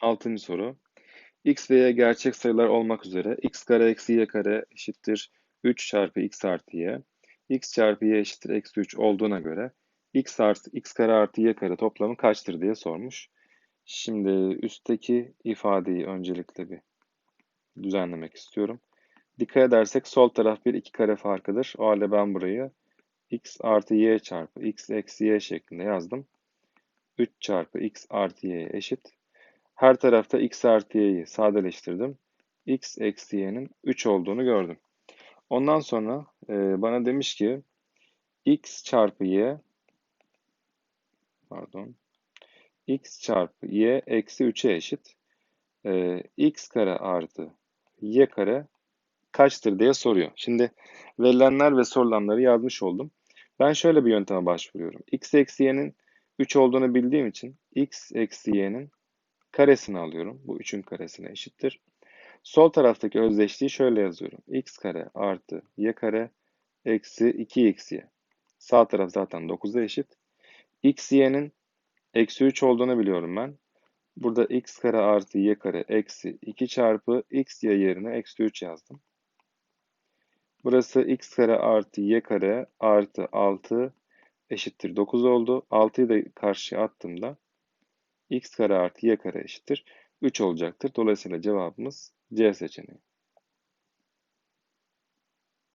Altıncı soru. x ve y gerçek sayılar olmak üzere x kare eksi y kare eşittir 3 çarpı x artı y. x çarpı y eşittir eksi 3 olduğuna göre x artı x kare artı y kare toplamı kaçtır diye sormuş. Şimdi üstteki ifadeyi öncelikle bir düzenlemek istiyorum. Dikkat edersek sol taraf bir iki kare farkıdır. O halde ben burayı x artı y çarpı x eksi y şeklinde yazdım. 3 çarpı x artı y eşit. Her tarafta x artı y'yi sadeleştirdim. x eksi y'nin 3 olduğunu gördüm. Ondan sonra e, bana demiş ki x çarpı y pardon x çarpı y eksi 3'e eşit. E, x kare artı y kare kaçtır diye soruyor. Şimdi verilenler ve sorulanları yazmış oldum. Ben şöyle bir yönteme başvuruyorum. x eksi y'nin 3 olduğunu bildiğim için x eksi y'nin karesini alıyorum. Bu 3'ün karesine eşittir. Sol taraftaki özdeşliği şöyle yazıyorum. x kare artı y kare eksi 2xy. Sağ taraf zaten 9'a eşit. x y'nin eksi 3 olduğunu biliyorum ben. Burada x kare artı y kare eksi 2 çarpı x y yerine eksi 3 yazdım. Burası x kare artı y kare artı 6 eşittir 9 oldu. 6'yı da karşıya attığımda x kare artı y kare eşittir 3 olacaktır. Dolayısıyla cevabımız C seçeneği.